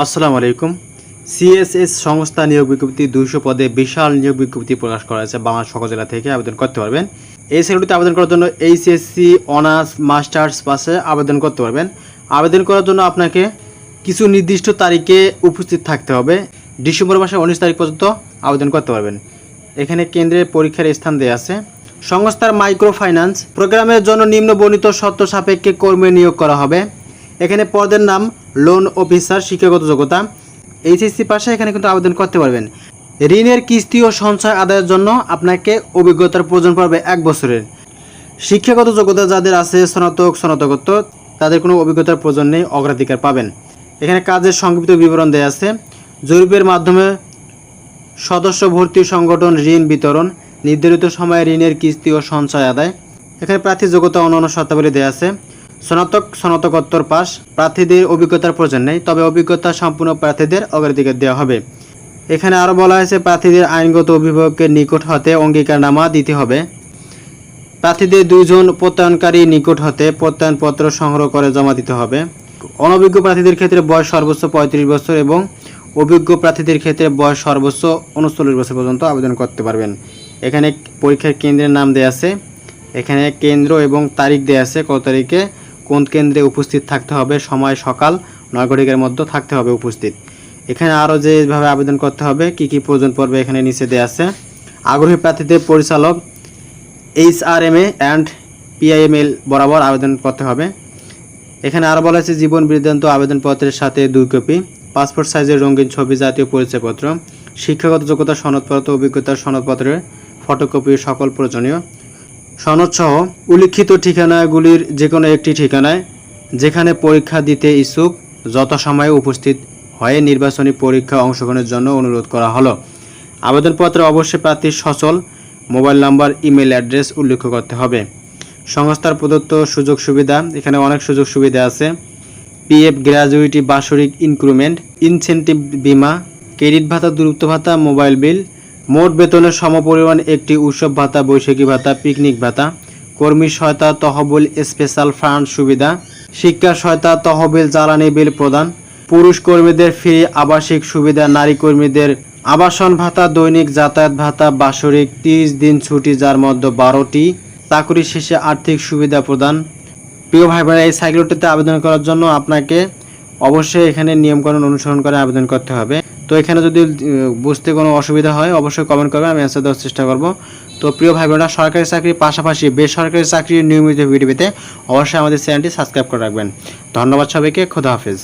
আসসালামু আলাইকুম। সিএসএস সংস্থা নিয়োগ বিজ্ঞপ্তি দুইশো পদে বিশাল নিয়োগ বিজ্ঞপ্তি প্রকাশ করা হয়েছে বাংলা সকল জেলা থেকে। আবেদন করতে পারবেন। এই সেগুলিতে আবেদন করার জন্য এইচএসসি, অনার্স, মাস্টার্স পাশে আবেদন করতে পারবেন। আবেদন করার জন্য আপনাকে কিছু নির্দিষ্ট তারিখে উপস্থিত থাকতে হবে। ডিসেম্বর মাসের উনিশ তারিখ পর্যন্ত আবেদন করতে পারবেন। এখানে কেন্দ্রের পরীক্ষার স্থান দেওয়া আছে। সংস্থার মাইক্রো ফাইন্যান্স প্রোগ্রামের জন্য নিম্ন বর্ণিত শর্ত সাপেক্ষে কর্মী নিয়োগ করা হবে। এখানে পদের নাম লোন অফিসার শিক্ষাগত যোগ্যতা এইচএসসি পাশে এখানে কিন্তু আবেদন করতে পারবেন। ঋণের কিস্তি ও সঞ্চয় আদায়ের জন্য আপনাকে অভিজ্ঞতার প্রয়োজন পড়বে এক বছরের। শিক্ষাগত যোগ্যতা যাদের আছে, স্নাতক, স্নাতকোত্তর, তাদের কোনো অভিজ্ঞতার প্রয়োজন নেই, অগ্রাধিকার পাবেন। এখানে কাজের সংক্ষিপ্ত বিবরণ দেওয়া আছে। জরিপের মাধ্যমে সদস্য ভর্তি সংগঠন ঋণ বিতরণ, নির্ধারিত সময়ে ঋণের কিস্তি ও সঞ্চয় আদায়। এখানে প্রার্থী যোগ্যতা অন্যান্য শর্তাবলী দেওয়া আছে। স্নাতক, স্নাতকোত্তর পাস। প্রার্থীদের অভিজ্ঞতার প্রয়োজন নেই, তবে অভিজ্ঞতা সম্পূর্ণ প্রার্থীদের অগ্রাধিকার দেওয়া হবে। এখানে আরও বলা হয়েছে, প্রার্থীদের আইনগত অভিভাবকের নিকট হতে অঙ্গীকারনামা দিতে হবে। প্রার্থীদের দুইজন প্রত্যয়নকারী নিকট হতে প্রত্যয়নপত্র সংগ্রহ করে জমা দিতে হবে। অনভিজ্ঞ প্রার্থীদের ক্ষেত্রে বয়স সর্বোচ্চ পঁয়ত্রিশ বছর এবং অভিজ্ঞ প্রার্থীদের ক্ষেত্রে বয়স সর্বোচ্চ উনচল্লিশ বছর পর্যন্ত আবেদন করতে পারবেন। এখানে পরীক্ষার কেন্দ্রের নাম দেওয়া আছে। এখানে কেন্দ্র এবং তারিখ দেওয়া আছে, কত তারিখে? কোন কেন্দ্রে উপস্থিত থাকতে হবে? সময় সকাল নয় ঘটিকার মধ্যে থাকতে হবে উপস্থিত। এখানে আরও যেভাবে আবেদন করতে হবে, কি কি প্রয়োজন পড়বে এখানে নিচে দেওয়া আছে। আগ্রহী প্রার্থীদের পরিচালক, H R M A and PIML বরাবর আবেদন করতে হবে। এখানে আরও বলা হয়েছে জীবন বৃত্তান্ত আবেদনপত্রের সাথে দুই কপি, পাসপোর্ট সাইজের রঙিন ছবি, জাতীয় পরিচয়পত্র, শিক্ষাগত যোগ্যতা সনদপত্র, অভিজ্ঞতার সনদপত্রের ফটোকপি সকল প্রয়োজনীয়। সনদসহ উল্লিখিত ঠিকানাগুলির যে কোনো একটি ঠিকানায় যেখানে পরীক্ষা দিতে ইচ্ছুক যথাসময়ে উপস্থিত হয়ে নির্বাচনী পরীক্ষা অংশগ্রহণের জন্য অনুরোধ করা হলো। আবেদনপত্রে অবশ্যই প্রার্থীর সচল মোবাইল নাম্বার ইমেল অ্যাড্রেস উল্লেখ করতে হবে। সংস্থার প্রদত্ত সুযোগ সুবিধা, এখানে অনেক সুযোগ সুবিধা আছে। পিএফ গ্র্যাজুইটি বাৎসরিক ইনক্রিমেন্ট, ইনসেন্টিভ বিমা, ক্রেডিট ভাতা দূরত্ব ভাতা, মোবাইল বিল মোট বেতনের সমপরিমাণ একটি উৎসব ভাতা, বৈশাখী ভাতা, পিকনিক ভাতা, কর্মী সহায়তা, তহবিল, স্পেশাল ফান্ড সুবিধা, শিক্ষা সহায়তা, তহবিল, জ্বালানি বিল প্রদান, পুরুষ কর্মীদের ফ্রি আবাসিক সুবিধা, নারী কর্মীদের আবাসন ভাতা, দৈনিক যাতায়াত ভাতা, বাৎসরিক তিরিশ দিন ছুটি, যার মধ্যে বারোটি চাকরি শেষে আর্থিক সুবিধা প্রদান। প্রিয় ভাই বোনেরা এই সাইকেলটিতে আবেদন করার জন্য আপনাকে অবশ্যই এখানে নিয়মকানুন অনুসরণ করে আবেদন করতে হবে। তো এখানে যদি বুঝতে কোনো অসুবিধা হয়, অবশ্যই কমেন্ট করবেন, আমি অ্যান্সার দেওয়ার চেষ্টা করব। তো প্রিয় ভাই বোনেরা সরকারি চাকরির পাশাপাশি বেসরকারি চাকরির নিয়মিত ভিডিও পেতে অবশ্যই আমাদের চ্যানেলটি সাবস্ক্রাইব করে রাখবেন। ধন্যবাদ সবাইকে, খোদা হাফেজ।